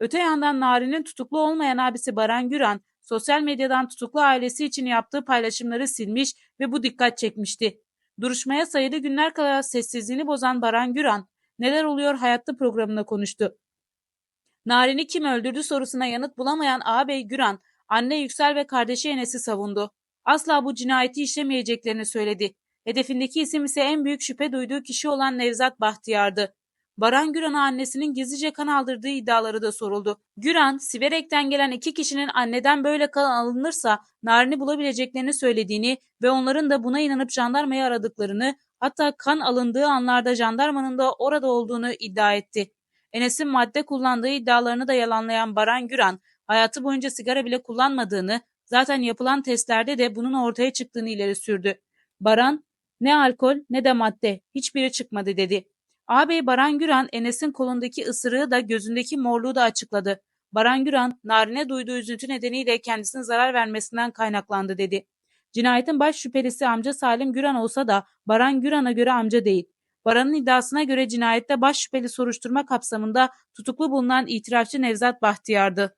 Öte yandan Nari'nin tutuklu olmayan abisi Baran Güran, sosyal medyadan tutuklu ailesi için yaptığı paylaşımları silmiş ve bu dikkat çekmişti. Duruşmaya sayılı günler kala sessizliğini bozan Baran Güran, neler oluyor hayatta programında konuştu. Narin'i kim öldürdü sorusuna yanıt bulamayan ağabey Güran, anne Yüksel ve kardeşi Enes'i savundu. Asla bu cinayeti işlemeyeceklerini söyledi. Hedefindeki isim ise en büyük şüphe duyduğu kişi olan Nevzat Bahtiyar'dı. Baran Güran'a annesinin gizlice kan aldırdığı iddiaları da soruldu. Güran, Siverek'ten gelen iki kişinin anneden böyle kan alınırsa Narin'i bulabileceklerini söylediğini ve onların da buna inanıp jandarmayı aradıklarını, hatta kan alındığı anlarda jandarmanın da orada olduğunu iddia etti. Enes'in madde kullandığı iddialarını da yalanlayan Baran Güran, hayatı boyunca sigara bile kullanmadığını, zaten yapılan testlerde de bunun ortaya çıktığını ileri sürdü. Baran, ne alkol ne de madde, hiçbiri çıkmadı dedi. Ağabey Baran Güran, Enes'in kolundaki ısırığı da gözündeki morluğu da açıkladı. Baran Güran, Narin'e duyduğu üzüntü nedeniyle kendisine zarar vermesinden kaynaklandı dedi. Cinayetin baş şüphelisi amca Salim Güran olsa da Baran Güran'a göre amca değil. Baran'ın iddiasına göre cinayette baş şüpheli soruşturma kapsamında tutuklu bulunan itirafçı Nevzat Bahtiyar'dı.